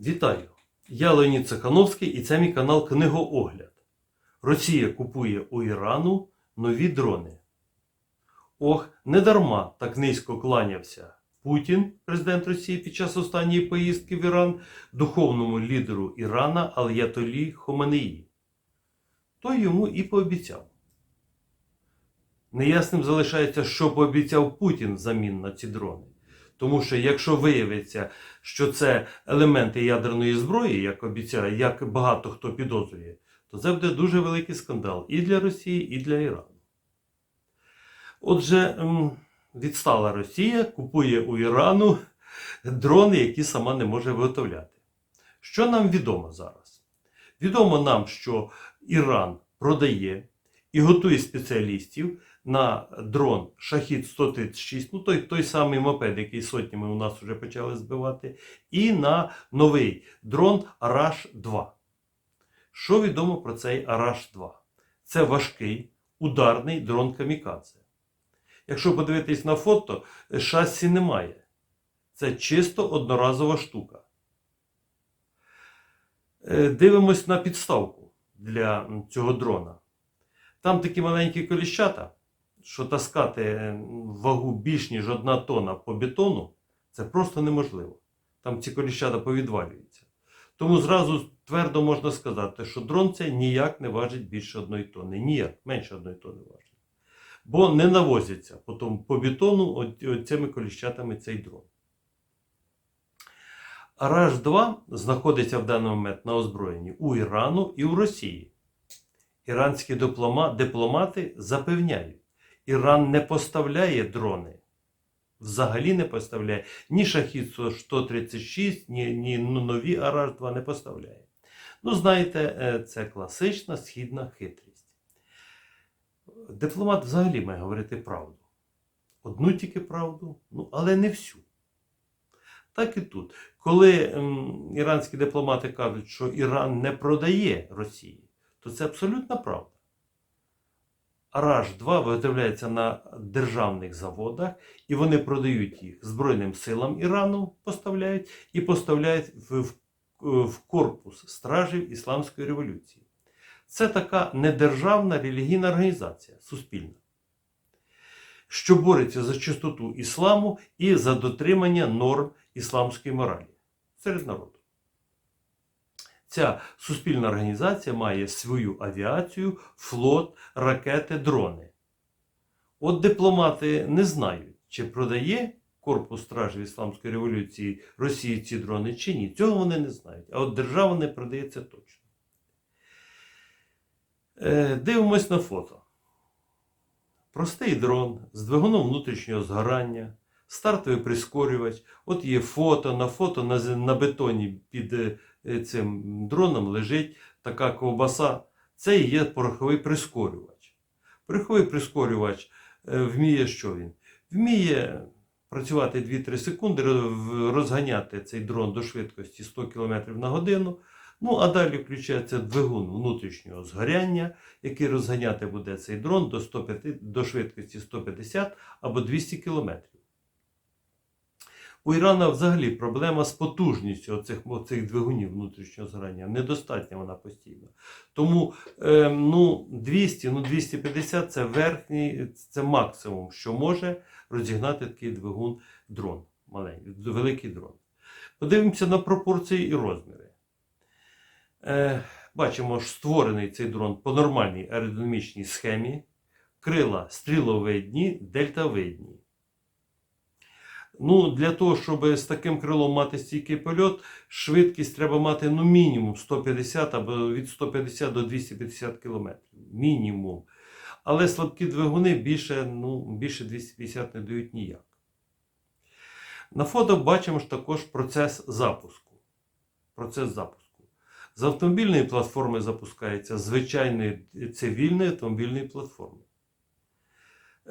Вітаю! Я Леонід Цехановський і це мій канал Книгоогляд. Росія купує у Ірану нові дрони. Ох, не дарма так низько кланявся Путін, президент Росії, під час останньої поїздки в Іран, духовному лідеру Ірана Ал'ятолі Хоменеї. Той йому і пообіцяв. Неясним залишається, що пообіцяв Путін взамін на ці дрони. Тому що якщо виявиться, що це елементи ядерної зброї, як обіцяє, як багато хто підозрює, то це буде дуже великий скандал і для Росії, і для Ірану. Отже, відстала Росія купує у Ірану дрони, які сама не може виготовляти. Що нам відомо зараз? Відомо нам, що Іран продає і готує спеціалістів на дрон Шахід 136, ну той, той самий мопед, який сотнями у нас вже почали збивати, і на новий дрон Араш 2. Що відомо про цей Араш 2? Це важкий ударний дрон Камікадзе. Якщо подивитись на фото, шасі немає. Це чисто одноразова штука. Е, Дивимось на підставку для цього дрона. Там такі маленькі коліщата, що таскати е, вагу більш ніж одна тонна по бетону, це просто неможливо. Там ці коліщата повідвалюються. Тому зразу твердо можна сказати, що дрон цей ніяк не важить більше одної тонни. Ніяк, менше одної тонни важить. Бо не навозиться потім по бетону цими коліщатами цей дрон. Араш 2 знаходиться в даний момент на озброєнні у Ірану і у Росії. Іранські дипломати запевняють, Іран не поставляє дрони. Взагалі не поставляє ні Шахід 136, ні, ні ну, нові Араш 2 не поставляє. Ну, знаєте, е, це класична східна хитрість. Дипломат взагалі має говорити правду. Одну тільки правду, ну, але не всю. Так і тут. Коли іранські дипломати кажуть, що Іран не продає Росії, то це абсолютна правда. Араш 2 виготовляється на державних заводах, і вони продають їх Збройним силам Ірану, поставляють і поставляють в, в корпус стражів Ісламської революції. Це така недержавна релігійна організація, суспільна, що бореться за чистоту ісламу і за дотримання норм ісламської моралі серед народу. Ця суспільна організація має свою авіацію, флот, ракети, дрони. От дипломати не знають, чи продає Корпус стражів Ісламської революції Росії ці дрони чи ні. Цього вони не знають. А от держава не продає це точно. Е, Дивимось на фото. Простий дрон з двигуном внутрішнього згорання, стартовий прискорювач. От є фото. На фото на, на бетоні під е, цим дроном лежить така ковбаса. Це і є пороховий прискорювач. Пороховий прискорювач е, вміє що він? Вміє працювати 2-3 секунди, розганяти цей дрон до швидкості 100 км на годину. Ну, а далі включається двигун внутрішнього згоряння, який розганяти буде цей дрон до, 105, до швидкості 150 або 200 км. У Ірана взагалі проблема з потужністю оцих, оцих двигунів внутрішнього згорання. Недостатня вона постійно. Тому е, ну, 200, ну 250 це верхній, це максимум, що може розігнати такий двигун дрон, маленький, великий дрон. Подивимося на пропорції і розміри. Е, бачимо, що створений цей дрон по нормальній аеродинамічній схемі. Крила стріловидні, дельтавидні. Ну, для того, щоб з таким крилом мати стійкий польот, швидкість треба мати ну, мінімум 150 або від 150 до 250 км. Мінімум. Але слабкі двигуни більше, ну, більше 250 не дають ніяк. На фото бачимо ж також процес запуску. Процес запуску. З автомобільної платформи запускається з звичайної цивільної автомобільної платформи.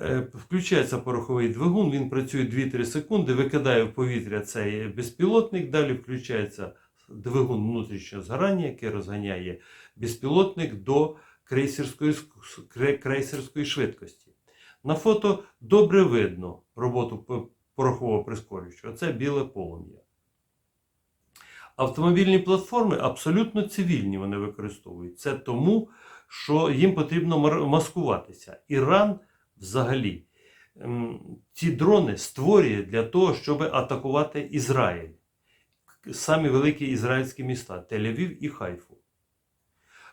Е, Включається пороховий двигун, він працює 2-3 секунди, викидає в повітря цей безпілотник, далі включається двигун внутрішнього згорання, який розганяє безпілотник до крейсерської, крейсерської швидкості. На фото добре видно роботу порохового прискорювача. Це біле полум'я. Автомобільні платформи абсолютно цивільні вони використовують. Це тому, що їм потрібно маскуватися. Іран взагалі ем, ці дрони створює для того, щоб атакувати Ізраїль. Самі великі ізраїльські міста Тель-Авів і Хайфу.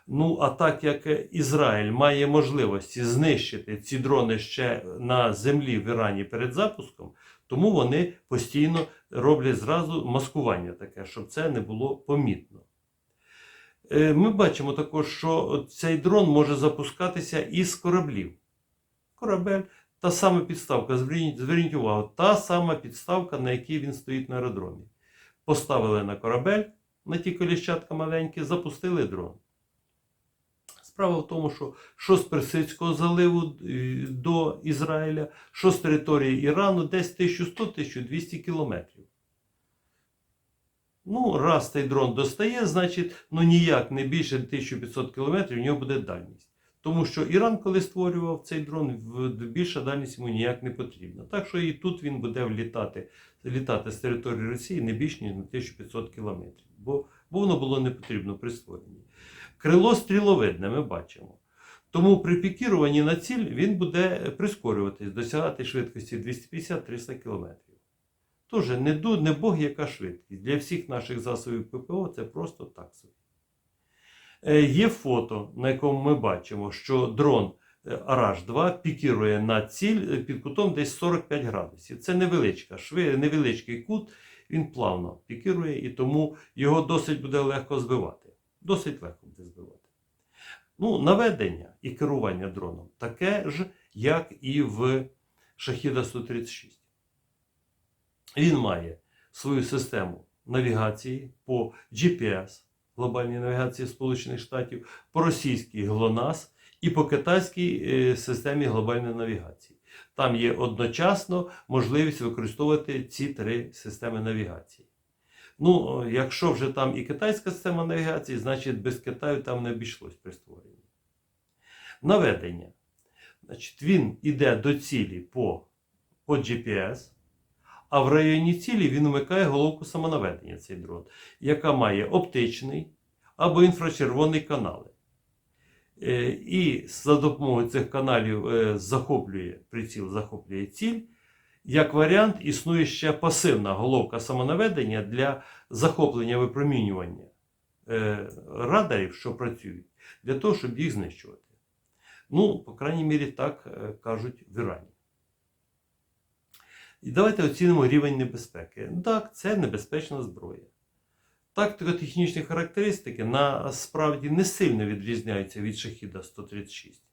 Ну, а так як Ізраїль має можливості знищити ці дрони ще на землі в Ірані перед запуском, тому вони постійно роблять зразу маскування таке, щоб це не було помітно. Е, Ми бачимо також, що цей дрон може запускатися із кораблів. Корабель, та сама підставка, зверніть, зверніть увагу, та сама підставка, на якій він стоїть на аеродромі. Поставили на корабель, на ті коліщатка маленькі, запустили дрон. Справа в тому, що що з Персидського заливу е, до Ізраїля, що з території Ірану, десь 1100-1200 кілометрів. Ну, раз цей дрон достає, значить, ну ніяк не більше 1500 кілометрів у нього буде дальність. Тому що Іран, коли створював цей дрон, більша дальність йому ніяк не потрібна. Так що і тут він буде влітати, літати з території Росії не більш ніж на 1500 кілометрів, бо, бо воно було не потрібно при створенні. Крило стріловидне ми бачимо. Тому при пікіруванні на ціль він буде прискорюватись, досягати швидкості 250-300 км. Тож не, не Бог яка швидкість. Для всіх наших засобів ППО це просто так собі. Е, Є фото, на якому ми бачимо, що дрон Араш-2 пікірує на ціль е, під кутом десь 45 градусів. Це невеличка, шви, невеличкий кут, він плавно пікірує, і тому його досить буде легко збивати. Досить легко буде збивати. Ну, наведення і керування дроном таке ж, як і в Шахіда 136. Він має свою систему навігації по GPS, глобальній навігації Сполучених Штатів, по російській GLONASS і по китайській е, системі глобальної навігації. Там є одночасно можливість використовувати ці три системи навігації. Ну, якщо вже там і китайська система навігації, значить без Китаю там не обійшлось при створенні. Наведення. Значить, він іде до цілі по, по GPS, а в районі цілі він вмикає головку самонаведення, цей дрон, яка має оптичний або інфрачервоний канали. Е, І за допомогою цих каналів е, захоплює приціл, захоплює ціль. Як варіант, існує ще пасивна головка самонаведення для захоплення випромінювання е, радарів, що працюють, для того, щоб їх знищувати. Ну, по крайній мірі, так кажуть в Ірані. І давайте оцінимо рівень небезпеки. Так, це небезпечна зброя. Тактико-технічні характеристики насправді не сильно відрізняються від шахіда 136.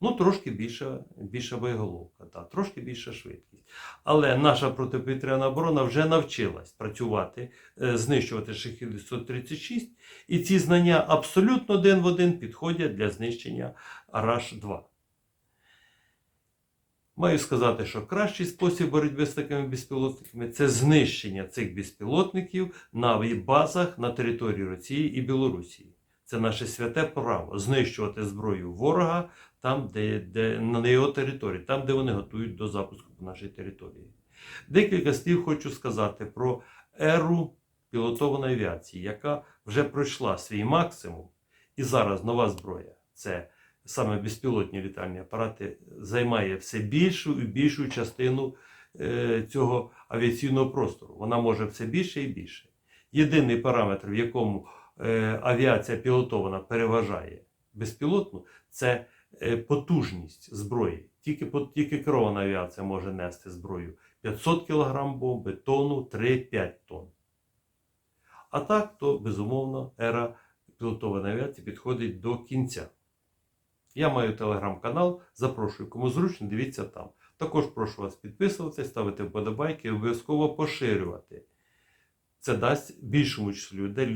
Ну, трошки більша, більша боєголовка, та, трошки більша швидкість. Але наша протиповітряна оборона вже навчилась працювати, е, знищувати шахіди 136, і ці знання абсолютно один в один підходять для знищення Араш-2. Маю сказати, що кращий спосіб боротьби з такими безпілотниками це знищення цих безпілотників на базах на території Росії і Білорусі. Це наше святе право знищувати зброю ворога там, де, де на його території, там, де вони готують до запуску по нашій території. Декілька слів хочу сказати про еру пілотованої авіації, яка вже пройшла свій максимум, і зараз нова зброя це саме безпілотні літальні апарати, займає все більшу і більшу частину е, цього авіаційного простору. Вона може все більше і більше. Єдиний параметр, в якому е, авіація пілотована переважає безпілотну, це е, потужність зброї. Тільки, тільки керована авіація може нести зброю 500 кг бомби, тонну 3-5 тонн. А так, то безумовно ера пілотованої авіації підходить до кінця. Я маю телеграм-канал, запрошую, кому зручно, дивіться там. Також прошу вас підписуватися, ставити вподобайки і обов'язково поширювати. Це дасть більшому числу людей